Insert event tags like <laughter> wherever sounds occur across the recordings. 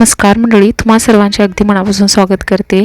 नमस्कार मंडळी तुम्हा सर्वांचे अगदी मनापासून स्वागत करते.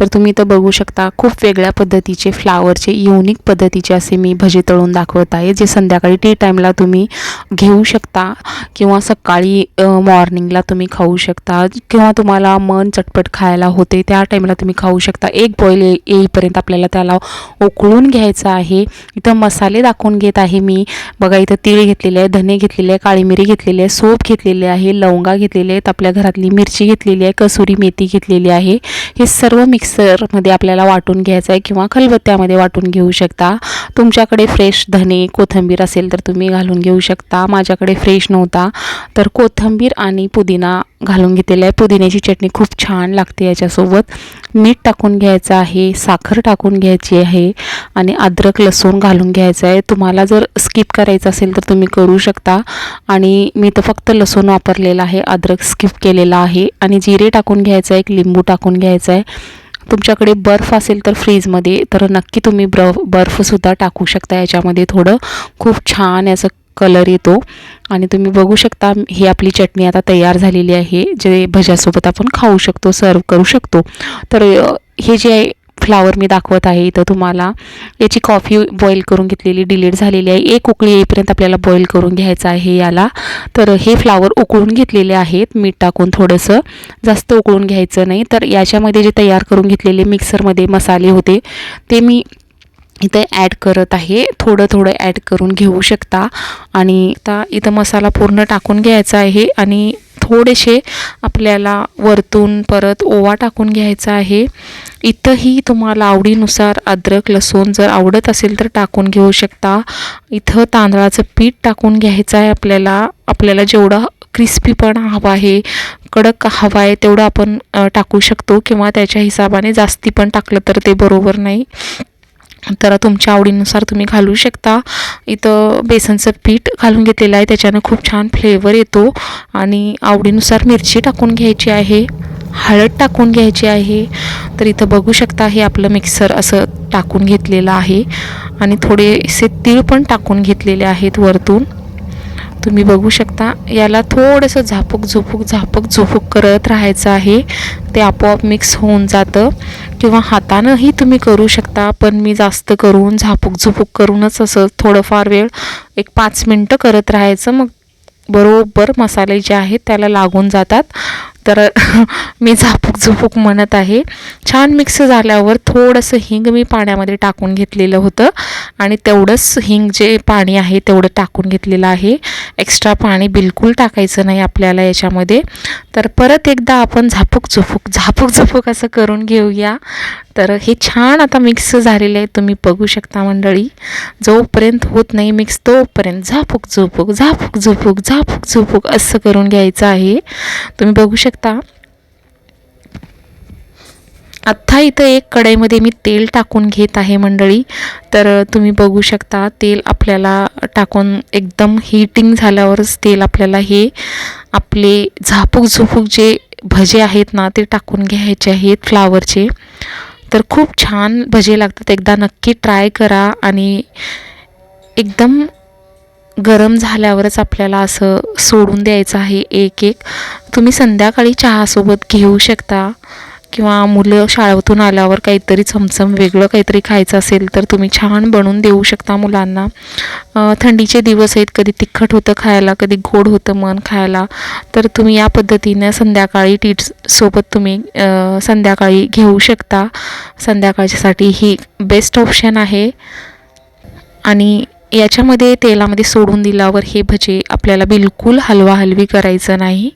तर तुम्ही इथं बघू शकता खूप वेगळ्या पद्धतीचे फ्लावरचे युनिक पद्धतीचे असे मी भजे तळून दाखवत आहे जे संध्याकाळी टी टाईमला तुम्ही घेऊ शकता. किंवा सकाळी मॉर्निंगला तुम्ही खाऊ शकता किंवा तुम्हाला मन चटपट खायला होते त्या टाईमला तुम्ही खाऊ शकता. एक बॉईल येईपर्यंत आपल्याला त्याला उकळून घ्यायचं आहे. इथं मसाले दाखवून घेत आहे मी. बघा इथं तीळ घेतलेले आहे धने घेतलेले आहे काळी मिरी घेतलेली आहे सोप घेतलेले आहे लवंगा घेतलेले आहेत आपल्या घरातली मिरची घेतलेली आहे कसुरी मेथी घेतलेली आहे. हे सर्व मिक्सरमध्ये आपल्याला वाटून घ्यायचं आहे किंवा खलबत्त्यामध्ये वाटून घेऊ शकता. तुमच्याकडे फ्रेश धने कोथिंबीर असेल तर तुम्ही घालून घेऊ शकता. माझ्याकडे फ्रेश नव्हता. तर कोथिंबीर आणि पुदिना घालून घेतलेला आहे. पुदिन्याची चटणी खूप छान लागते याच्यासोबत. मीठ टाकून घ्यायचं आहे साखर टाकून घ्यायची आहे आणि अद्रक लसूण घालून घ्यायचं आहे. तुम्हाला जर स्किप करायचं असेल तर तुम्ही करू शकता. आणि मी तर फक्त लसूण वापरलेला आहे अद्रक स्किप केलेला आहे. आणि जिरे टाकून घ्यायचं आहे एक लिंबू टाकून घ्यायचं आहे. तुमच्याकडे बर्फ असेल तर फ्रीजमध्ये तर नक्की तुम्ही ब्र बर्फसुद्धा टाकू शकता याच्यामध्ये थोडं. खूप छान याचं कलर येतो. आणि तुम्ही बघू शकता ही आपली चटणी आता तयार झालेली आहे जे भज्यासोबत आपण खाऊ शकतो सर्व करू शकतो. तर हे जे आहे फ्लावर मी दाखवत आहे इथं तुम्हाला याची कॉफी बॉईल करून घेतलेली डिलीट झालेली आहे. एक उकळी येईपर्यंत आपल्याला बॉईल करून घ्यायचं आहे याला. तर हे फ्लावर उकळून घेतलेले आहेत. मीठ टाकून थोडंसं. जास्त उकळून घ्यायचं नाही. तर याच्यामध्ये जे तयार करून घेतलेले मिक्सरमध्ये मसाले होते ते मी इथे ॲड करत आहे. थोडं थोडं ॲड करून घेऊ शकता. आणि आता इथं मसाला पूर्ण टाकून घ्यायचा आहे. आणि थोडेसे आपल्याला वरतून परत ओवा टाकून घ्यायचा आहे. इथंही तुम्हाला आवडीनुसार अद्रक लसूण जर आवडत असेल तर टाकून घेऊ शकता. इथं तांदळाचं पीठ टाकून घ्यायचं आहे आपल्याला. आपल्याला जेवढं क्रिस्पीपणा हवा आहे कडक हवा आहे तेवढं आपण टाकू शकतो. किंवा त्याच्या हिशोबाने जास्ती पण टाकलं तर ते बरोबर नाही. तर तुमच्या आवडीनुसार तुम्ही घालू शकता. इथं बेसनचं पीठ घालून घेतलेलं आहे. त्याच्यानं खूप छान फ्लेवर येतो. आणि आवडीनुसार मिरची टाकून घ्यायची आहे. हळद टाकून घ्यायची आहे. तर इथं बघू शकता हे आपलं मिक्सर असं टाकून घेतलेलं आहे. आणि थोडेसे तीळ पण टाकून घेतलेले आहेत वरतून. तुम्ही बघू शकता. याला थोडंसं झापूक झुपूक झापूक झुपूक करत राहायचं आहे. ते आपोआप मिक्स होऊन जातं. किंवा हातानंही तुम्ही करू शकता पण मी जास्त करून झापूक झुपूक करूनच असं थोडंफार वेळ एक पाच मिनटं करत राहायचं. मग बरोबर मसाले जे आहेत त्याला लागून जातात. तर <laughs> मी झापूक झुपूक म्हणत आहे. छान मिक्स झाल्यावर थोडंसं हिंग मी पाण्यामध्ये टाकून घेतलेलं होतं. आणि तेवढंच हिंग जे पाणी आहे तेवढं टाकून घेतलेलं आहे. एक्स्ट्रा पाणी बिलकुल टाकायचं नाही आपल्याला याच्यामध्ये. तर परत एकदा आपण झापूक झुपूक झापूक झुपूक असं करून घेऊया. तर हे छान आता मिक्स झालेले आहे. तुम्ही बघू शकता मंडळी. जोपर्यंत होत नाही मिक्स तोपर्यंत झापूक झुपूक झापूक झुपूक झापूक झुपूक असं करून घ्यायचं आहे. तुम्ही बघू शकता आत्ता इथं एक कढईमध्ये मी तेल टाकून घेत आहे मंडळी. तर तुम्ही बघू शकता तेल आपल्याला टाकून एकदम हीटिंग झाल्यावरच तेल आपल्याला हे आपले झापूक झुपूक जे भजे आहेत ना ते टाकून घ्यायचे आहेत फ्लावरचे तर खूप छान भजे लागतात. एकदा नक्की ट्राय करा आणि एकदम गरम झाल्यावरच आपल्याला असं सोडून द्यायचं आहे एक एक तुम्ही संध्याकाळी चहासोबत घेऊ शकता. किंवा मुलं शाळेतून आल्यावर काहीतरी चमचम वेगळं काहीतरी खायचं असेल तर तुम्ही छान बनवून देऊ शकता मुलांना. थंडीचे दिवस आहेत कधी तिखट होतं खायला कधी गोड होतं मन खायला. तर तुम्ही या पद्धतीनं संध्याकाळी टीट्ससोबत तुम्ही संध्याकाळी घेऊ शकता. संध्याकाळच्यासाठी ही बेस्ट ऑप्शन आहे. आणि याच्यामध्ये तेलामध्ये सोडून दिल्यावर हे भजे आपल्याला बिलकुल हलवा हलवी करायचं नाही.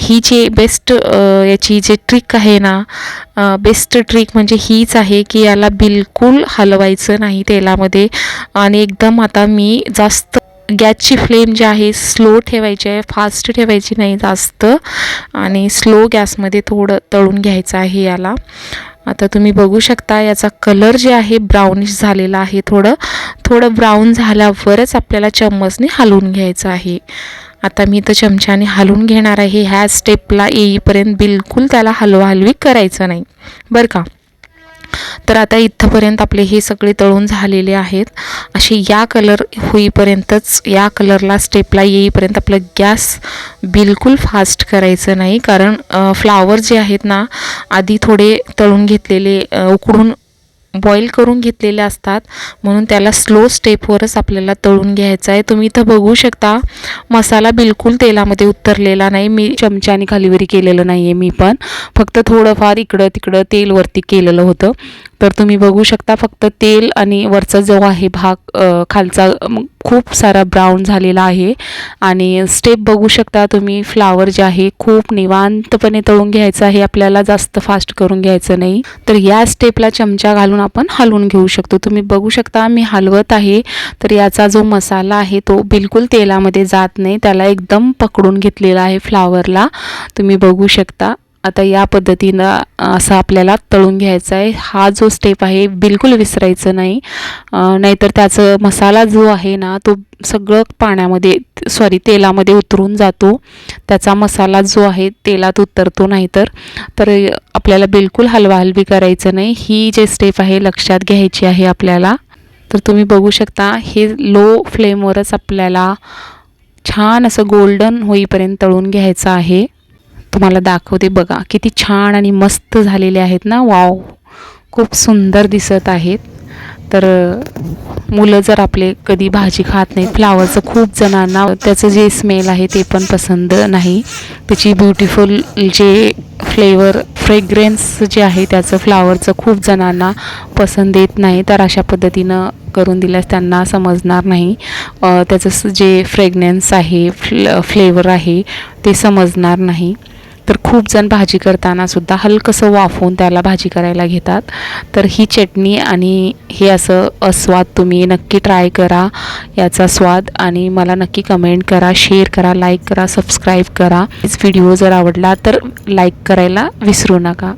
ही जे बेस्ट याची जे ट्रिक आहे ना बेस्ट ट्रिक म्हणजे हीच आहे की याला बिलकुल हलवायचं नाही तेलामध्ये. आणि एकदम आता मी जास्त गॅसची फ्लेम जी आहे स्लो ठेवायची आहे फास्ट ठेवायची नाही जास्त. आणि स्लो गॅसमध्ये थोडं तळून घ्यायचं आहे याला. आता तुम्ही बघू शकता याचा कलर जे आहे ब्राउनिश झालेला आहे थोडं. थोडं ब्राऊन झाल्यावरच आपल्याला चम्मचने हलवून घ्यायचं आहे. आता मी तर चमच्याने हलवून घेणार आहे. ह्या स्टेपला येईपर्यंत बिलकुल त्याला हलवा हलवी करायचं नाही. बरं का? तर आता इथंपर्यंत आपले हे सगळे तळून झालेले आहेत. असे या कलर होईपर्यंतच या कलरला स्टेपला येईपर्यंत आपलं गॅस बिलकुल फास्ट करायचं नाही. कारण फ्लावर जे आहेत ना आधी थोडे तळून घेतलेले उकडून बॉईल करून घेतलेले असतात. म्हणून त्याला स्लो स्टेपवरच आपल्याला तळून घ्यायचं आहे. तुम्ही इथं बघू शकता मसाला बिलकुल तेलामध्ये उतरलेला नाही. मी चमच्याने खालीवरी केलेलं नाही आहे मी पण. फक्त थोडंफार इकडं तिकडं तेलवरती केलेलं होतं. तर तुम्ही बघू शकता फक्त तेल आणि वरचा जो आहे भाग खालचा खूप सारा ब्राऊन झालेला आहे. आणि स्टेप बघू शकता तुम्ही फ्लावर जे आहे खूप निवांतपणे तळून घ्यायचं आहे. आपल्याला जास्त फास्ट करून घ्यायचं नाही. तर या स्टेपला चमचा घालून आपण हलवून घेऊ शकतो. तुम्ही बघू शकता मी हलवत आहे तर याचा जो मसाला आहे तो बिलकुल तेलामध्ये जात नाही. त्याला एकदम पकडून घेतलेला आहे फ्लावरला. तुम्ही बघू शकता. आता या पद्धतीनं असं आपल्याला तळून घ्यायचा आहे. हा जो स्टेप आहे बिलकुल विसरायचं नाही. नाहीतर त्याचं मसाला जो आहे ना तो सगळं पाण्यामध्ये सॉरी तेलामध्ये उतरून जातो. त्याचा मसाला जो आहे तेलात उतरतो नाहीतर. तर आपल्याला बिलकुल हलवाहलवी करायचं नाही. ही जे स्टेप आहे लक्षात घ्यायची आहे आपल्याला. तर तुम्ही बघू शकता हे लो फ्लेमवरच आपल्याला छान असं गोल्डन होईपर्यंत तळून घ्यायचं आहे. तुम्हाला दाखवते बघा किती छान आणि मस्त झालेले आहेत ना. वाव खूप सुंदर दिसत आहेत. तर मुलं जर आपले कधी भाजी खात नाही फ्लावरचं खूप जणांना त्याचं जे स्मेल आहे ते पण पसंत नाही. त्याची ब्युटिफुल जे फ्लेवर फ्रेग्रेन्स जे आहे त्याचं फ्लावरचं खूप जणांना पसंत येत नाही. तर अशा पद्धतीनं करून दिल्यास त्यांना समजणार नाही. त्याचं जे फ्रेग्नेन्स आहे फ्ल फ्लेवर आहे ते समजणार नाही. तर खूप जण भाजी करताना सुद्धा हलकंसं वाफवून त्याला भाजी करायला घेतात. तर ही चटणी आणि हे असं अस्वाद तुम्ही नक्की ट्राय करा. याचा स्वाद आणि मला नक्की कमेंट करा शेअर करा लाईक करा सबस्क्राईब करा. व्हिडिओ जर आवडला तर लाईक करायला विसरू नका.